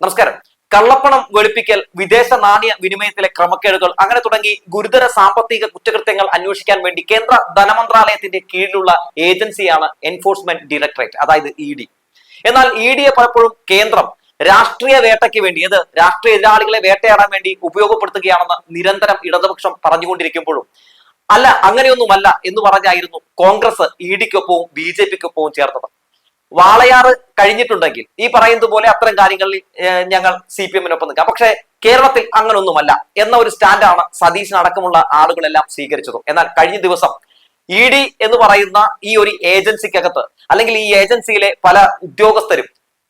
നമസ്കാരം. കള്ളപ്പണം വെളുപ്പിക്കൽ വിദേശ നാണയ വിനിമയത്തിലെ ക്രമക്കേടുകൾ അങ്ങനെ തുടങ്ങി ഗുരുതര സാമ്പത്തിക കുറ്റകൃത്യങ്ങൾ അന്വേഷിക്കാൻ വേണ്ടി കേന്ദ്ര ധനമന്ത്രാലയത്തിന്റെ കീഴിലുള്ള ഏജൻസിയാണ് എൻഫോഴ്സ്മെന്റ് ഡയറക്ടറേറ്റ് അതായത് ഇ ഡി. എന്നാൽ ഇ ഡിയെ പലപ്പോഴും കേന്ദ്രം രാഷ്ട്രീയ വേട്ടയ്ക്ക് വേണ്ടി അത് രാഷ്ട്രീയ എതിരാളികളെ വേട്ടയാടാൻ വേണ്ടി ഉപയോഗപ്പെടുത്തുകയാണെന്ന് നിരന്തരം ഇടതുപക്ഷം പറഞ്ഞുകൊണ്ടിരിക്കുമ്പോഴും അല്ല അങ്ങനെയൊന്നുമല്ല എന്ന് പറഞ്ഞായിരുന്നു കോൺഗ്രസ് ഇ ഡിക്കൊപ്പവും ബി ജെ പിക്കൊപ്പവും ചേർത്തത്. വാളയാറ് കഴിഞ്ഞിട്ടുണ്ടെങ്കിൽ ഈ പറയുന്നത് പോലെ അത്തരം കാര്യങ്ങളിൽ ഞങ്ങൾ സി പി എമ്മിനൊപ്പം നിൽക്കാം. പക്ഷേ കേരളത്തിൽ അങ്ങനൊന്നുമല്ല എന്ന ഒരു സ്റ്റാൻഡാണ് സതീശൻ അടക്കമുള്ള ആളുകളെല്ലാം സ്വീകരിച്ചതും. എന്നാൽ കഴിഞ്ഞ ദിവസം ഇ ഡി എന്ന് പറയുന്ന ഈ ഒരു ഏജൻസിക്കകത്ത് അല്ലെങ്കിൽ ഈ ഏജൻസിയിലെ പല ഉദ്യോഗസ്ഥരും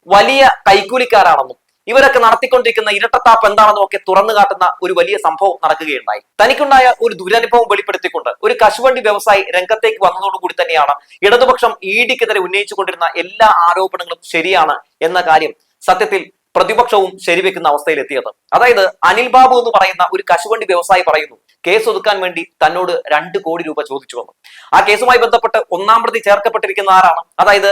വലിയ കൈക്കൂലിക്കാരാണെന്നും ഇവരൊക്കെ നടത്തിക്കൊണ്ടിരിക്കുന്ന ഇരട്ടത്താപ്പ് എന്താണെന്നും ഒക്കെ തുറന്നു കാട്ടുന്ന ഒരു വലിയ സംഭവം നടക്കുകയുണ്ടായി. തനിക്കുണ്ടായ ഒരു ദുരനുഭവം വെളിപ്പെടുത്തിക്കൊണ്ട് ഒരു കശുവണ്ടി വ്യവസായി രംഗത്തേക്ക് വന്നതോടുകൂടി തന്നെയാണ് ഇടതുപക്ഷം ഇ ഡിക്കെതിരെ ഉന്നയിച്ചുകൊണ്ടിരുന്ന എല്ലാ ആരോപണങ്ങളും ശരിയാണ് എന്ന കാര്യം സത്യത്തിൽ പ്രതിപക്ഷവും ശരിവെക്കുന്ന അവസ്ഥയിലെത്തിയത്. അതായത് അനിൽ ബാബു എന്ന് പറയുന്ന ഒരു കശുവണ്ടി വ്യവസായി പറയുന്നു കേസ് ഒതുക്കാൻ വേണ്ടി തന്നോട് രണ്ട് കോടി രൂപ ചോദിച്ചു വന്നു. ആ കേസുമായി ബന്ധപ്പെട്ട് ഒന്നാം പ്രതി ചേർക്കപ്പെട്ടിരിക്കുന്ന ആരാണ്? അതായത്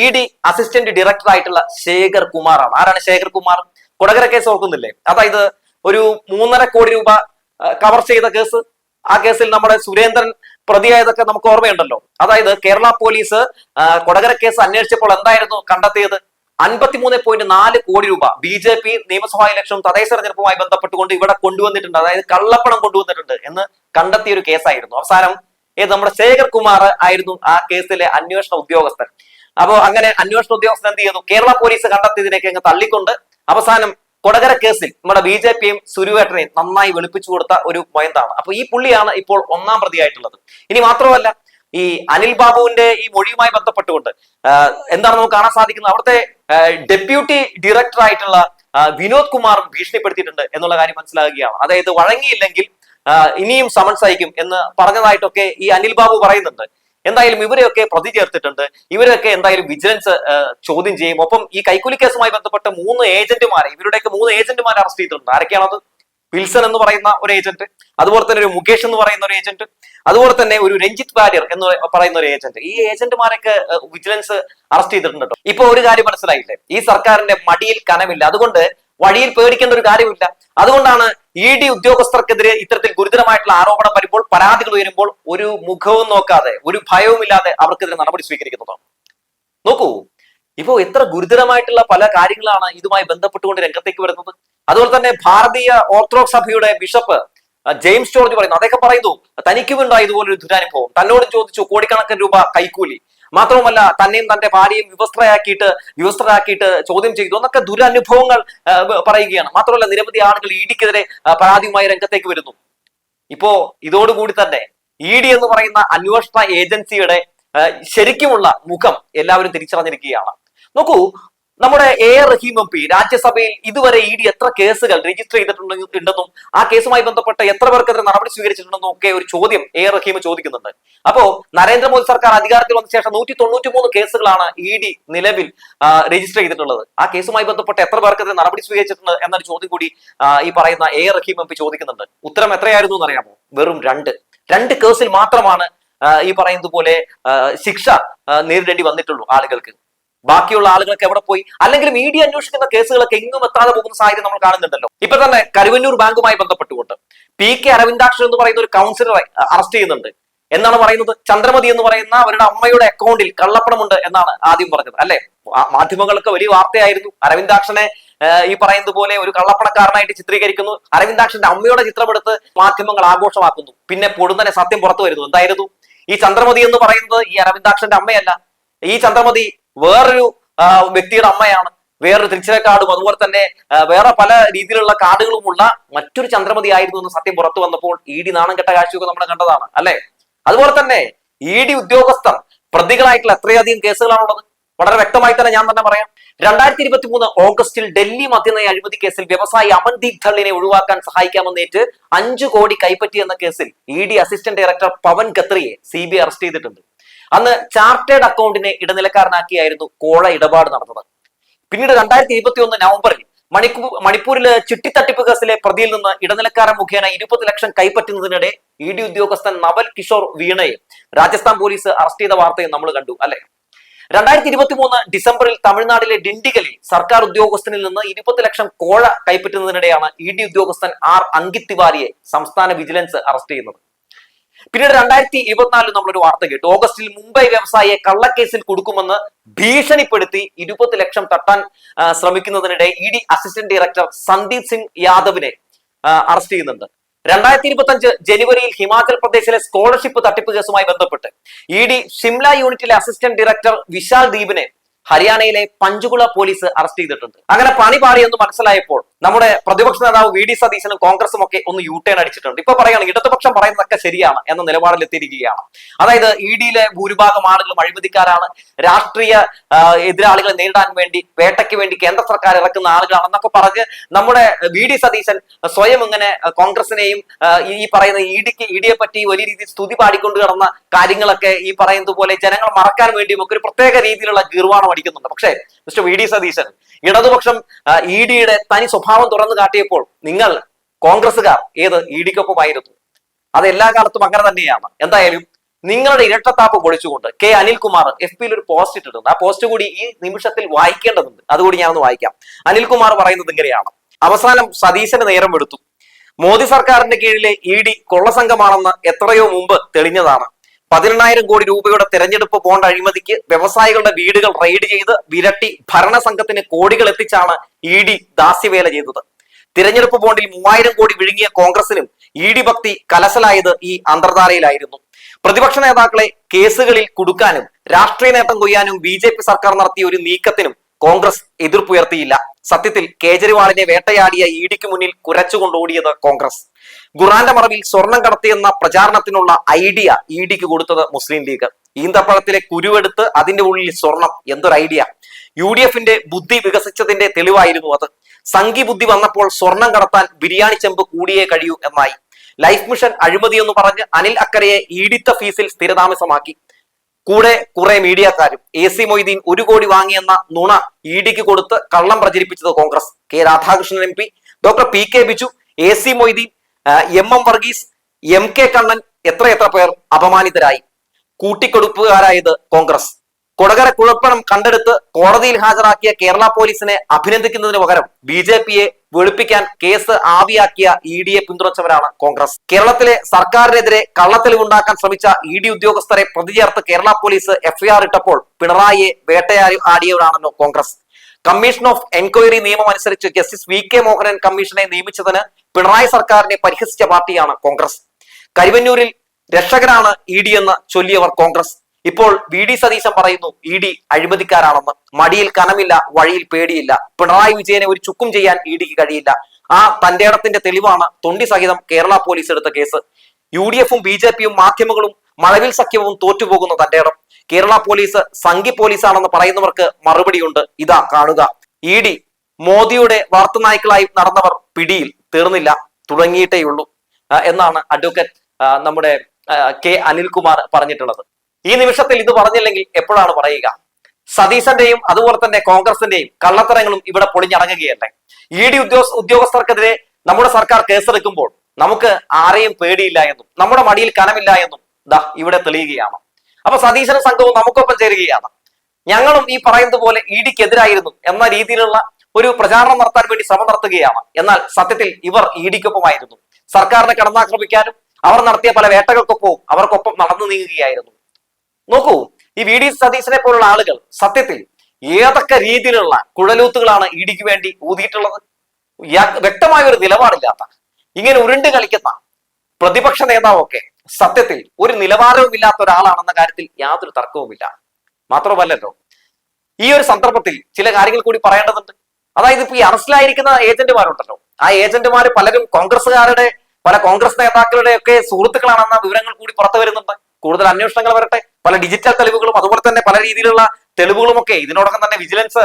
ഇ ഡി അസിസ്റ്റന്റ് ഡയറക്ടർ ആയിട്ടുള്ള ശേഖർ കുമാറാണ്. ആരാണ് ശേഖർ കുമാർ? കൊടകര കേസ് ഓർക്കുന്നില്ലേ? അതായത് ഒരു മൂന്നര കോടി രൂപ കവർ ചെയ്ത കേസ്. ആ കേസിൽ നമ്മുടെ സുരേന്ദ്രൻ പ്രതിയായതൊക്കെ നമുക്ക് ഓർമ്മയുണ്ടല്ലോ. അതായത് കേരള പോലീസ് കൊടകര കേസ് അന്വേഷിച്ചപ്പോൾ എന്തായിരുന്നു കണ്ടെത്തിയത്? അൻപത്തിമൂന്ന് പോയിന്റ് നാല് കോടി രൂപ ബി ജെ പി നിയമസഭാ ഇലക്ഷനും തദ്ദേശ തെരഞ്ഞെടുപ്പുമായി ബന്ധപ്പെട്ടുകൊണ്ട് ഇവിടെ കൊണ്ടുവന്നിട്ടുണ്ട്. അതായത് കള്ളപ്പണം കൊണ്ടുവന്നിട്ടുണ്ട് എന്ന് കണ്ടെത്തിയ ഒരു കേസായിരുന്നു. അവസാനം ഏത് നമ്മുടെ ശേഖർ കുമാർ ആയിരുന്നു ആ കേസിലെ അന്വേഷണ ഉദ്യോഗസ്ഥൻ. അപ്പോ അങ്ങനെ അന്വേഷണ ഉദ്യോഗസ്ഥൻ എന്ത് ചെയ്തു? കേരള പോലീസ് കണ്ടെത്തിയതിനേക്ക് അങ്ങ് തള്ളിക്കൊണ്ട് അവസാനം കൊടകര കേസിൽ നമ്മുടെ ബി ജെ പിയും സുരുവേട്ടനെയും നന്നായി വെളുപ്പിച്ചു കൊടുത്ത ഒരു മൊയന്താണ്. അപ്പൊ ഈ പുള്ളിയാണ് ഇപ്പോൾ ഒന്നാം പ്രതിയായിട്ടുള്ളത്. ഇനി മാത്രമല്ല ഈ അനിൽ ബാബുവിന്റെ ഈ മൊഴിയുമായി ബന്ധപ്പെട്ടുകൊണ്ട് എന്താണ് നമുക്ക് കാണാൻ സാധിക്കുന്നത്? അവിടുത്തെ ഡെപ്യൂട്ടി ഡയറക്ടർ ആയിട്ടുള്ള വിനോദ് കുമാർ ഭീഷണിപ്പെടുത്തിയിട്ടുണ്ട് എന്നുള്ള കാര്യം മനസ്സിലാകുകയാണ്. അതായത് വഴങ്ങിയില്ലെങ്കിൽ ഇനിയും സമൻസ് അയക്കും എന്ന് പറഞ്ഞതായിട്ടൊക്കെ ഈ അനിൽ ബാബു പറയുന്നുണ്ട്. എന്തായാലും ഇവരെയൊക്കെ പ്രതി ചേർത്തിട്ടുണ്ട്. ഇവരെയൊക്കെ എന്തായാലും വിജിലൻസ് ചോദ്യം ചെയ്യും. ഒപ്പം ഈ കൈക്കൂലി കേസുമായി ബന്ധപ്പെട്ട് മൂന്ന് ഏജന്റുമാരെ ഇവരുടെയൊക്കെ മൂന്ന് ഏജന്റുമാരെ അറസ്റ്റ് ചെയ്തിട്ടുണ്ട്. ആരൊക്കെയാണത് വിൽസൺ എന്ന് പറയുന്ന ഒരു ഏജന്റ് അതുപോലെ തന്നെ ഒരു മുകേഷ് എന്ന് പറയുന്ന ഒരു ഏജന്റ് അതുപോലെ തന്നെ ഒരു രഞ്ജിത് വാര്യർ എന്ന് പറയുന്ന ഒരു ഏജന്റ്. ഈ ഏജന്റുമാരൊക്കെ വിജിലൻസ് അറസ്റ്റ് ചെയ്തിട്ടുണ്ട് ഇപ്പൊ ഒരു കാര്യം മനസ്സിലായില്ലേ? ഈ സർക്കാരിന്റെ മടിയിൽ കനമില്ല. അതുകൊണ്ട് വഴിയിൽ പേടിക്കേണ്ട ഒരു കാര്യമില്ല. അതുകൊണ്ടാണ് ഇ ഡി ഉദ്യോഗസ്ഥർക്കെതിരെ ഇത്തരത്തിൽ ഗുരുതരമായിട്ടുള്ള ആരോപണം വരുമ്പോൾ പരാതികൾ ഉയരുമ്പോൾ ഒരു മുഖവും നോക്കാതെ ഒരു ഭയവുമില്ലാതെ അവർക്കെതിരെ നടപടി സ്വീകരിക്കുന്നത്. നോക്കൂ ഇപ്പോ എത്ര ഗുരുതരമായിട്ടുള്ള പല കാര്യങ്ങളാണ് ഇതുമായി ബന്ധപ്പെട്ടുകൊണ്ട് രംഗത്തേക്ക് വരുന്നത്. അതുപോലെ തന്നെ ഭാരതീയ ഓർത്തഡോക്സ് സഭയുടെ ബിഷപ്പ് ജെയിംസ് ജോർജ് പറയുന്നു. അദ്ദേഹം പറയുന്നു തനിക്കുമുണ്ടായ ഇതുപോലൊരു ദുരനുഭവം. തന്നോട് ചോദിച്ചു കോടിക്കണക്കിന് രൂപ കൈക്കൂലി. മാത്രവുമല്ല തന്നെയും തന്റെ ഭാര്യയും വിവസ്ത്രയാക്കിയിട്ട് വിവസ്ത്രരാക്കിയിട്ട് ചോദ്യം ചെയ്തു. എന്നൊക്കെ ദുരനുഭവങ്ങൾ പറയുകയാണ്. മാത്രമല്ല നിരവധി ആളുകൾ ഇ ഡിക്കെതിരെ പരാതിയുമായി രംഗത്തേക്ക് വരുന്നു. ഇപ്പോ ഇതോടുകൂടി തന്നെ ഇ ഡി എന്ന് പറയുന്ന അന്വേഷണ ഏജൻസിയുടെ ശരിക്കുമുള്ള മുഖം എല്ലാവരും തിരിച്ചറിഞ്ഞിരിക്കുകയാണ്. നോക്കൂ നമ്മുടെ A R Rahim M P രാജ്യസഭയിൽ ഇതുവരെ ഇ ഡി എത്ര കേസുകൾ രജിസ്റ്റർ ചെയ്തിട്ടുണ്ടെന്നും ആ കേസുമായി ബന്ധപ്പെട്ട് എത്ര പേർക്കെതിരെ നടപടി സ്വീകരിച്ചിട്ടുണ്ടെന്നും ഒക്കെ ഒരു ചോദ്യം എ ആർ റഹീം ചോദിക്കുന്നുണ്ട്. അപ്പോ നരേന്ദ്രമോദി സർക്കാർ അധികാരത്തിൽ വന്ന ശേഷം നൂറ്റി തൊണ്ണൂറ്റി മൂന്ന് കേസുകളാണ് ഇ ഡി നിലവിൽ രജിസ്റ്റർ ചെയ്തിട്ടുള്ളത്. ആ കേസുമായി ബന്ധപ്പെട്ട് എത്ര പേർക്കെതിരെ നടപടി സ്വീകരിച്ചിട്ടുണ്ട് എന്നൊരു ചോദ്യം കൂടി ഈ പറയുന്ന A R Rahim M P ചോദിക്കുന്നുണ്ട്. ഉത്തരം എത്രയായിരുന്നു എന്ന് അറിയാമോ വെറും രണ്ട്. രണ്ട് കേസിൽ മാത്രമാണ് ഈ പറയുന്നത് പോലെ ശിക്ഷ നേരിടേണ്ടി വന്നിട്ടുള്ളൂ ആളുകൾക്ക്. ബാക്കിയുള്ള ആളുകളൊക്കെ എവിടെ പോയി? അല്ലെങ്കിൽ മീഡിയ അന്വേഷിക്കുന്ന കേസുകളൊക്കെ എങ്ങും എത്താതെ പോകുന്ന സാഹചര്യം നമ്മൾ കാണുന്നുണ്ടല്ലോ. ഇപ്പൊ തന്നെ കരുവന്നൂർ ബാങ്കുമായി ബന്ധപ്പെട്ടുകൊണ്ട് പി കെ അരവിന്ദാക്ഷൻ എന്ന് പറയുന്ന ഒരു കൗൺസിലറെ അറസ്റ്റ് ചെയ്യുന്നുണ്ട്. എന്നാണ് പറയുന്നത്? ചന്ദ്രമതി എന്ന് പറയുന്ന അവരുടെ അമ്മയുടെ അക്കൗണ്ടിൽ കള്ളപ്പണമുണ്ട് എന്നാണ് ആദ്യം പറഞ്ഞത് അല്ലെ? മാധ്യമങ്ങൾക്ക് വലിയ വാർത്തയായിരുന്നു. അരവിന്ദാക്ഷനെ ഈ പറയുന്നത് പോലെ ഒരു കള്ളപ്പണക്കാരനായിട്ട് ചിത്രീകരിക്കുന്നു. അരവിന്ദാക്ഷന്റെ അമ്മയുടെ ചിത്രമെടുത്ത് മാധ്യമങ്ങൾ ആഘോഷമാക്കുന്നു. പിന്നെ പൊടുന്നനെ സത്യം പുറത്തു വരുന്നു. എന്തായിരുന്നു? ഈ ചന്ദ്രമതി എന്ന് പറയുന്നത് ഈ അരവിന്ദാക്ഷന്റെ അമ്മയല്ല. ഈ ചന്ദ്രമതി വേറൊരു വ്യക്തിയുടെ അമ്മയാണ്. വേറൊരു തിരിച്ചറിയ കാർഡും അതുപോലെ തന്നെ വേറെ പല രീതിയിലുള്ള കാർഡുകളുമുള്ള മറ്റൊരു ചന്ദ്രമതി ആയിരുന്നു എന്ന് സത്യം പുറത്തു വന്നപ്പോൾ ഇ ഡി നാണം കെട്ട കാഴ്ചയൊക്കെ നമ്മൾ കണ്ടതാണ് അല്ലെ? അതുപോലെ തന്നെ ഇ ഡി ഉദ്യോഗസ്ഥർ പ്രതികളായിട്ടുള്ള എത്രയധികം കേസുകളാണുള്ളത്? വളരെ വ്യക്തമായി തന്നെ ഞാൻ തന്നെ പറയാം. രണ്ടായിരത്തി ഇരുപത്തി മൂന്ന് ഓഗസ്റ്റിൽ ഡൽഹി മദ്യനയ അഴിമതി കേസിൽ വ്യവസായി അമൻദീപ് ധള്ളിനെ ഒഴിവാക്കാൻ സഹായിക്കാമെന്നേറ്റ് അഞ്ചു കോടി കൈപ്പറ്റിയെന്ന കേസിൽ E D assistant director Pavan ഖത്രിയെ C B arrest ചെയ്തിട്ടുണ്ട്. അന്ന് ചാർട്ടേഡ് അക്കൗണ്ടിനെ ഇടനിലക്കാരനാക്കിയായിരുന്നു കോള ഇടപാട് നടന്നത്. പിന്നീട് രണ്ടായിരത്തി ഇരുപത്തി ഒന്ന് നവംബറിൽ മണിപ്പൂർ മണിപ്പൂരിലെ ചിട്ടിത്തട്ടിപ്പ് കേസിലെ പ്രതിയിൽ നിന്ന് ഇടനിലക്കാരൻ മുഖേന ഇരുപത് ലക്ഷം കൈപ്പറ്റുന്നതിനിടെ ഇ ഡി ഉദ്യോഗസ്ഥൻ നവൽ കിഷോർ വീണയെ രാജസ്ഥാൻ പോലീസ് അറസ്റ്റ് ചെയ്ത വാർത്തയും നമ്മൾ കണ്ടു അല്ലെ? രണ്ടായിരത്തി ഇരുപത്തി മൂന്ന് ഡിസംബറിൽ തമിഴ്നാട്ടിലെ ഡിണ്ടിഗലിൽ സർക്കാർ ഉദ്യോഗസ്ഥനിൽ നിന്ന് ഇരുപത് ലക്ഷം കോഴ കൈപ്പറ്റുന്നതിനിടെയാണ് ഇ ഡി ഉദ്യോഗസ്ഥൻ ആർ അങ്കിത് തിവാരിയെ സംസ്ഥാന വിജിലൻസ് അറസ്റ്റ് ചെയ്യുന്നത്. പിന്നീട് രണ്ടായിരത്തി ഇരുപത്തിനാലിൽ നമ്മളൊരു വാർത്ത കേട്ടു. ഓഗസ്റ്റിൽ മുംബൈ വ്യവസായിയെ കള്ളക്കേസിൽ കൊടുക്കുമെന്ന് ഭീഷണിപ്പെടുത്തി ഇരുപത് ലക്ഷം തട്ടാൻ ശ്രമിക്കുന്നതിനിടെ E D assistant director Sandeep Singh യാദവിനെ arrest ചെയ്യുന്നുണ്ട്. രണ്ടായിരത്തി ഇരുപത്തി അഞ്ച് ജനുവരിയിൽ ഹിമാചൽ പ്രദേശിലെ സ്കോളർഷിപ്പ് തട്ടിപ്പ് കേസുമായി ബന്ധപ്പെട്ട് ഇ ഡി ഷിംല യൂണിറ്റിലെ അസിസ്റ്റന്റ് ഡയറക്ടർ വിശാൽ ദീപിനെ ഹരിയാനയിലെ പഞ്ചുകുള പോലീസ് അറസ്റ്റ് ചെയ്തിട്ടുണ്ട്. അങ്ങനെ പണി പാടിയെന്ന് മനസ്സിലായപ്പോൾ നമ്മുടെ പ്രതിപക്ഷ നേതാവ് വി ഡി സതീശനും കോൺഗ്രസും ഒക്കെ ഒന്ന് യു ടേൺ അടിച്ചിട്ടുണ്ട്. ഇപ്പൊ പറയുകയാണ് ഇടതുപക്ഷം പറയുന്നതൊക്കെ ശരിയാണ് എന്ന നിലപാടിൽ എത്തിയിരിക്കുകയാണ് അതായത് ഇ ഡിയിലെ ഭൂരിഭാഗം ആളുകളും അഴിമതിക്കാരാണ്. രാഷ്ട്രീയ എതിരാളികളെ നേരിടാൻ വേണ്ടി വേട്ടയ്ക്ക് വേണ്ടി കേന്ദ്ര സർക്കാർ ഇറക്കുന്ന ആളുകളാണെന്നൊക്കെ പറഞ്ഞ് നമ്മുടെ വി ഡി സതീശൻ സ്വയം ഇങ്ങനെ കോൺഗ്രസിനെയും ഈ പറയുന്ന ഇ ഡിക്ക് ഇ ഡിയെ പറ്റി വലിയ രീതിയിൽ സ്തുതി പാടിക്കൊണ്ട് കിടന്ന കാര്യങ്ങളൊക്കെ ഈ പറയുന്നത് പോലെ ജനങ്ങൾ മറക്കാൻ വേണ്ടിയും ഒക്കെ ഒരു പ്രത്യേക രീതിയിലുള്ള ഗീർവാണം അടിക്കുന്നുണ്ട്. പക്ഷേ മിസ്റ്റർ വി ഡി സതീശൻ ഇടതുപക്ഷം ഇ ഡിയുടെ തനി സ്വഭാവം തുറന്നു കാട്ടിയപ്പോൾ നിങ്ങൾ കോൺഗ്രസ്സുകാർ ഏത് ഇ ഡിക്കൊപ്പമായിരുന്നു? അത് എല്ലാ കാലത്തും അങ്ങനെ തന്നെയാണ്. എന്തായാലും നിങ്ങളുടെ ഇരട്ടത്താപ്പ് പൊളിച്ചുകൊണ്ട് കെ അനിൽകുമാർ എഫ് പിയിൽ ഒരു പോസ്റ്റ് ഇട്ടിട്ടുണ്ട്. ആ പോസ്റ്റ് കൂടി ഈ നിമിഷത്തിൽ വായിക്കേണ്ടതുണ്ട്. അതുകൂടി ഞാനൊന്ന് വായിക്കാം. അനിൽകുമാർ പറയുന്നത് ഇങ്ങനെയാണ്. അവസാനം സതീശന് നേരം എടുത്തു മോദി സർക്കാരിന്റെ കീഴിലെ ഇ ഡി കൊള്ളസംഘമാണെന്ന് എത്രയോ മുമ്പ് തെളിഞ്ഞതാണ്. പതിനെണ്ണായിരം കോടി രൂപയുടെ തെരഞ്ഞെടുപ്പ് ബോണ്ട് അഴിമതിക്ക് വ്യവസായികളുടെ വീടുകൾ റെയ്ഡ് ചെയ്ത് വിരട്ടി ഭരണസംഘത്തിന് കോടികൾ എത്തിച്ചാണ് ഇ ഡി ദാസ്യവേല ചെയ്തത്. തിരഞ്ഞെടുപ്പ് ബോണ്ടിൽ മൂവായിരം കോടി വിഴുങ്ങിയ കോൺഗ്രസിനും ഇ ഡി ഭക്തി കലശലായത് ഈ അന്തർധാരയിലായിരുന്നു. പ്രതിപക്ഷ നേതാക്കളെ കേസുകളിൽ കുടുക്കാനും രാഷ്ട്രീയ നേട്ടം കൊയ്യാനും ബി സർക്കാർ നടത്തിയ ഒരു നീക്കത്തിനും കോൺഗ്രസ് എതിർപ്പുയർത്തിയില്ല. സത്യത്തിൽ കേജ്രിവാളിനെ വേട്ടയാടിയ ഇ ഡിക്ക് മുന്നിൽ കുരച്ചുകൊണ്ടോടിയത് കോൺഗ്രസ്. ഖുറാന്റെ മറവിൽ സ്വർണം കടത്തിയെന്ന പ്രചാരണത്തിനുള്ള ഐഡിയ ഇ ഡിക്ക് കൊടുത്തത് മുസ്ലിം ലീഗ്. ഈന്തപ്പഴത്തിലെ കുരുവെടുത്ത് അതിന്റെ ഉള്ളിൽ സ്വർണം. എന്തൊരു ഐഡിയ. യു ഡി എഫിന്റെ ബുദ്ധി വികസിച്ചതിന്റെ തെളിവായിരുന്നു അത്. സംഘി ബുദ്ധി വന്നപ്പോൾ സ്വർണം കടത്താൻ ബിരിയാണി ചെമ്പ് കൂടിയേ കഴിയൂ എന്നായി. ലൈഫ് മിഷൻ അഴിമതി എന്ന് പറഞ്ഞ് അനിൽ അക്കരയെ ഈടിത്ത ഫീസിൽ സ്ഥിരതാമസമാക്കി. കൂടെ കുറെ മീഡിയക്കാരും എ സി മൊയ്തീൻ ഒരു കോടി വാങ്ങിയെന്ന നുണ ഇ ഡിക്ക് കൊടുത്ത് കള്ളം പ്രചരിപ്പിച്ചത് Congress. K Radhakrishnan M P doctor P K Biju A C Moideen M M Varghese M K Kannan എത്രയെത്ര പേർ അപമാനിതരായി. കൂട്ടിക്കൊടുപ്പുകാരായത് കോൺഗ്രസ്. കൊടകര കുഴപ്പണം കണ്ടെടുത്ത് കോടതിയിൽ ഹാജരാക്കിയ കേരള പോലീസിനെ അഭിനന്ദിക്കുന്നതിന് പകരം ബി ജെ പിയെ വെളുപ്പിക്കാൻ കേസ് ആവിയാക്കിയ ഇ ഡിയെ പിന്തുണച്ചവരാണ് കോൺഗ്രസ്. കേരളത്തിലെ സർക്കാരിനെതിരെ കള്ളത്തെളിവുണ്ടാക്കാൻ ശ്രമിച്ച ഇ ഡി ഉദ്യോഗസ്ഥരെ പ്രതി ചേർത്ത് കേരള പോലീസ് എഫ്ഐആർ ഇട്ടപ്പോൾ പിണറായിയെ വേട്ടയാടി ആടിയവരാണല്ലോ കോൺഗ്രസ്. കമ്മീഷൻ ഓഫ് എൻക്വയറി നിയമം അനുസരിച്ച് ജസ്റ്റിസ് വി കെ മോഹനൻ കമ്മീഷനെ നിയമിച്ചതിന് പിണറായി സർക്കാരിനെ പരിഹസിച്ച പാർട്ടിയാണ് കോൺഗ്രസ്. കരിവന്നൂരിൽ രക്ഷകരാണ് ഇ ഡി എന്ന് ചൊല്ലിയവർ കോൺഗ്രസ്. ഇപ്പോൾ വി ഡി സതീശൻ പറയുന്നു ഇ ഡി അഴിമതിക്കാരാണെന്ന്. മടിയിൽ കനമില്ല വഴിയിൽ പേടിയില്ല. പിണറായി വിജയനെ ഒരു ചുക്കും ചെയ്യാൻ ഇ ഡിക്ക് കഴിയില്ല. ആ തന്റെ തെളിവാണ് തൊണ്ടി സഹിതം കേരള പോലീസ് എടുത്ത കേസ്. യു ഡി എഫും ബി ജെ പിയും മാധ്യമങ്ങളും മഴവിൽ സഖ്യവും തോറ്റുപോകുന്ന തന്റെ ഇടം. കേരള പോലീസ് സംഘി പോലീസാണെന്ന് പറയുന്നവർക്ക് മറുപടിയുണ്ട്. ഇതാ കാണുക. ഇ ഡി മോദിയുടെ വാർത്തനായ്ക്കളായി നടന്നവർ പിടിയിൽ തീർന്നില്ല. തുടങ്ങിയിട്ടേയുള്ളൂ. എന്നാണ് അഡ്വക്കേറ്റ് നമ്മുടെ കെ അനിൽകുമാർ പറഞ്ഞിട്ടുള്ളത്. ഈ നിമിഷത്തിൽ ഇത് പറഞ്ഞില്ലെങ്കിൽ എപ്പോഴാണ് പറയുക? സതീശന്റെയും അതുപോലെ തന്നെ കോൺഗ്രസിന്റെയും കള്ളത്തരങ്ങളും ഇവിടെ പൊളിഞ്ഞടങ്ങുകയല്ലേ? ഇ ഡി ഉദ്യോഗ ഉദ്യോഗസ്ഥർക്കെതിരെ നമ്മുടെ സർക്കാർ കേസെടുക്കുമ്പോൾ നമുക്ക് ആരെയും പേടിയില്ല എന്നും നമ്മുടെ മടിയിൽ കനമില്ല എന്നും ദാ ഇവിടെ തെളിയുകയാണ്. അപ്പൊ സതീശന സംഘവും നമുക്കൊപ്പം ചേരുകയാണ്. ഞങ്ങളും ഈ പറയുന്നത് പോലെ ഇ ഡിക്കെതിരായിരുന്നു എന്ന രീതിയിലുള്ള ഒരു പ്രചാരണം നടത്താൻ വേണ്ടി ശ്രമം നടത്തുകയാണ്. എന്നാൽ സത്യത്തിൽ ഇവർ ഇ ഡിക്കൊപ്പമായിരുന്നു. സർക്കാരിനെ കടന്നാക്രമിക്കാനും അവർ നടത്തിയ പല വേട്ടകൾക്കൊപ്പവും അവർക്കൊപ്പം നടന്നു നീങ്ങുകയായിരുന്നു. നോക്കൂ ഈ വി ഡി സതീശനെ പോലുള്ള ആളുകൾ സത്യത്തിൽ ഏതൊക്കെ രീതിയിലുള്ള കുഴലൂത്തുകളാണ് ഇടിക്ക് വേണ്ടി ഊതിയിട്ടുള്ളത്? വ്യക്തമായ ഒരു നിലപാടില്ലാത്ത ഇങ്ങനെ ഉരുണ്ട് കളിക്കുന്ന പ്രതിപക്ഷ നേതാവൊക്കെ സത്യത്തിൽ ഒരു നിലവാരവും ഇല്ലാത്ത ഒരാളാണെന്ന കാര്യത്തിൽ യാതൊരു തർക്കവുമില്ല. മാത്രമല്ലല്ലോ ഈ ഒരു സന്ദർഭത്തിൽ ചില കാര്യങ്ങൾ കൂടി പറയേണ്ടതുണ്ട്. അതായത് ഇപ്പൊ ഈ അറസ്റ്റിലായിരിക്കുന്ന ഏജന്റുമാരുണ്ടല്ലോ. ആ ഏജന്റുമാർ പലരും കോൺഗ്രസ്സുകാരുടെ പല കോൺഗ്രസ് നേതാക്കളുടെ ഒക്കെ സുഹൃത്തുക്കളാണെന്ന വിവരങ്ങൾ കൂടി പുറത്തു വരുന്നുണ്ട്. കൂടുതൽ അന്വേഷണങ്ങൾ വരട്ടെ. പല ഡിജിറ്റൽ തെളിവുകളും അതുപോലെ തന്നെ പല രീതിയിലുള്ള തെളിവുകളും ഒക്കെ ഇതിനോടകം തന്നെ വിജിലൻസ്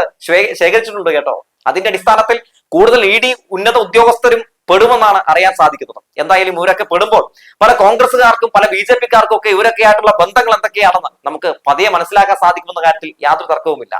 ശേഖരിച്ചിട്ടുണ്ട് കേട്ടോ. അതിന്റെ അടിസ്ഥാനത്തിൽ കൂടുതൽ ഇ ഡി ഉന്നത ഉദ്യോഗസ്ഥരും പെടുമെന്നാണ് അറിയാൻ സാധിക്കുന്നത്. എന്തായാലും ഇവരൊക്കെ പെടുമ്പോൾ പല കോൺഗ്രസ്സുകാർക്കും പല ബി ജെ പിക്കാർക്കും ഒക്കെ ഇവരൊക്കെ ആയിട്ടുള്ള ബന്ധങ്ങൾ എന്തൊക്കെയാണെന്ന് നമുക്ക് പതിയെ മനസ്സിലാക്കാൻ സാധിക്കുമെന്ന കാര്യത്തിൽ യാതൊരു തർക്കവുമില്ല.